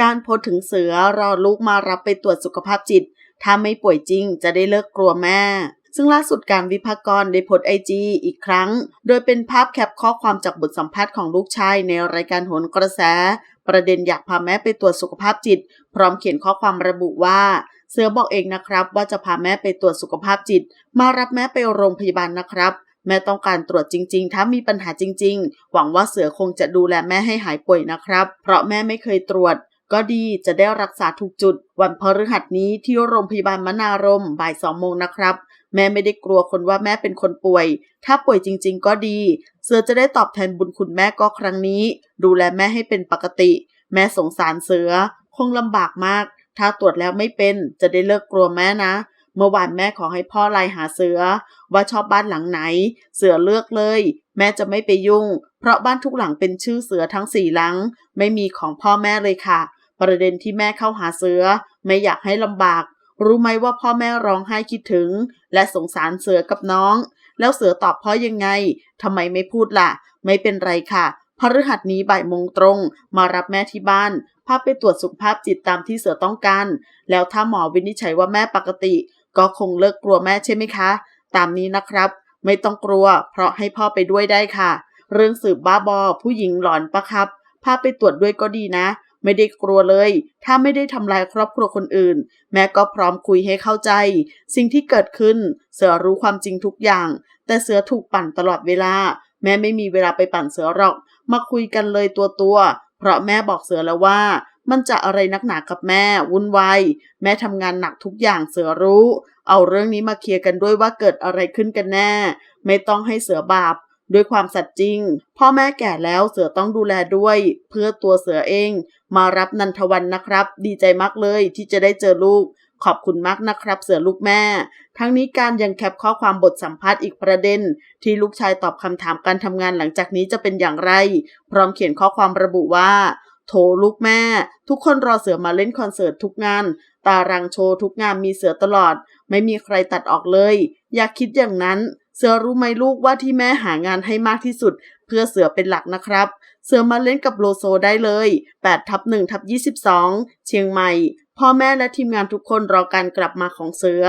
การโพสถึงเสือรอลูกมารับไปตรวจสุขภาพจิต ถ้าไม่ป่วยจริงจะได้เลิกกลัวแม่ ซึ่งล่าสุดการวิพากรได้โพสไอจีอีกครั้ง โดยเป็นภาพแคปข้อความจากบทสัมภาษณ์ของลูกชายในรายการโหนกระแส ประเด็นอยากพาแม่ไปตรวจสุขภาพจิต พร้อมเขียนข้อความระบุว่าเสือบอกเองนะครับว่าจะพาแม่ไปตรวจสุขภาพจิต มารับแม่ไปโรงพยาบาลนะครับ แม่ต้องการตรวจจริง ๆ ถ้ามีปัญหาจริง ๆ หวังว่าเสือคงจะดูแลแม่ให้หายป่วยนะครับ เพราะแม่ไม่เคยตรวจ ก็ดีจะได้รักษาถูกจุด วันพฤหัสนี้ที่โรงพยาบาลมนารมบ่ายสองโมงนะครับ แม่ไม่ได้กลัวคนว่าแม่เป็นคนป่วย ถ้าป่วยจริง ๆ ก็ดี เสือจะได้ตอบแทนบุญคุณแม่ก็ครั้งนี้ ดูแลแม่ให้เป็นปกติ แม่สงสารเสือ คงลำบากมาก ถ้าตรวจแล้วไม่เป็น จะได้เลิกกลัวแม่นะ เมื่อวานแม่ขอให้พ่อไลน์หาเสือ ว่าชอบบ้านหลังไหน เสือเลือกเลย แม่จะไม่ไปยุ่ง เพราะบ้านทุกหลังเป็นชื่อเสือทั้งสี่หลัง ไม่มีของพ่อแม่เลยค่ะ ประเด็นที่แม่เข้าหาเสือ ไม่อยากให้ลำบาก รู้ไหมว่าพ่อแม่ร้องไห้คิดถึง และสงสารเสือกับน้อง แล้วเสือตอบพ่อยังไงทำไมไม่พูดล่ะ ไม่เป็นไรค่ะพฤหัสนี้บ่ายโมงตรง มารับแม่ที่บ้านพาไปตรวจสุขภาพจิตตามที่เสือต้องการ แล้วถ้าหมอวินิจฉัยว่าแม่ปกติ ก็คงเลิกกลัวแม่ใช่ไหมคะ ตามนี้นะครับ ไม่ต้องกลัว เพราะให้พ่อไปด้วยได้ค่ะ เรื่องสืบบ้าบอผู้หญิงหลอนปะครับพาไปตรวจด้วยก็ดีนะ ไม่ได้กลัวเลย ถ้าไม่ได้ทำลายครอบครัวคนอื่น แม่ก็พร้อมคุยให้เข้าใจ สิ่งที่เกิดขึ้น เสือรู้ความจริงทุกอย่าง แต่เสือถูกปั่นตลอดเวลา แม่ไม่มีเวลาไปปั่นเสือหรอก มาคุยกันเลยตัวตัวเพราะแม่บอกเสือแล้วว่า มันจะอะไรนักหนากับแม่ วุ่นวายแม่ทำงานหนักทุกอย่างเสือรู้ เอาเรื่องนี้มาเคลียร์กันด้วยว่าเกิดอะไรขึ้นกันแน่ ไม่ต้องให้เสือบาป ด้วยความสัตย์จริง พ่อแม่แก่แล้วเสือต้องดูแลด้วย เพื่อตัวเสือเอง มารับนันทวันนะครับ ดีใจมากเลยที่จะได้เจอลูก ขอบคุณมากนะครับ เสือลูกแม่ ทั้งนี้การยังแคปข้อความบทสัมภาษณ์อีกประเด็น ที่ลูกชายตอบคำถามการทำงานหลังจากนี้จะเป็นอย่างไร พร้อมเขียนข้อความระบุว่า โถลูกแม่ ทุกคนรอเสือมาเล่นคอนเสิร์ตทุกงานตารางโชว์ทุกงานมีเสือตลอด ไม่มีใครตัดออกเลย อยากคิดอย่างนั้น เสือรู้ไหมลูกว่าที่แม่หางานให้มากที่สุด เพื่อเสือเป็นหลักนะครับ เสือมาเล่นกับโลโซได้เลย8ทับ1ทับ22 เชียงใหม่ พ่อแม่และทีมงานทุกคนรอการกลับมาของเสือ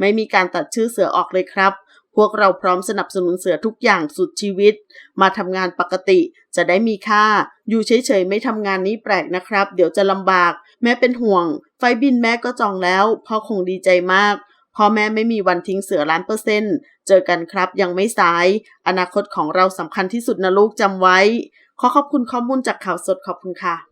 ไม่มีการตัดชื่อเสือออกเลยครับ พวกเราพร้อมสนับสนุนเสือทุกอย่างสุดชีวิต มาทำงานปกติจะได้มีค่า อยู่เฉยๆไม่ทำงานนี้แปลกนะครับ เดี๋ยวจะลำบาก แม่เป็นห่วง ไฟบินแม่ก็จองแล้ว พ่อคงดีใจมาก พ่อแม่ไม่มีวันทิ้งเสือล้านเปอร์เซ็นต์เจอกันครับยังไม่สาย อนาคตของเราสำคัญที่สุดนะลูกจำไว้ ขอขอบคุณข้อมูลจากข่าวสดขอบคุณค่ะ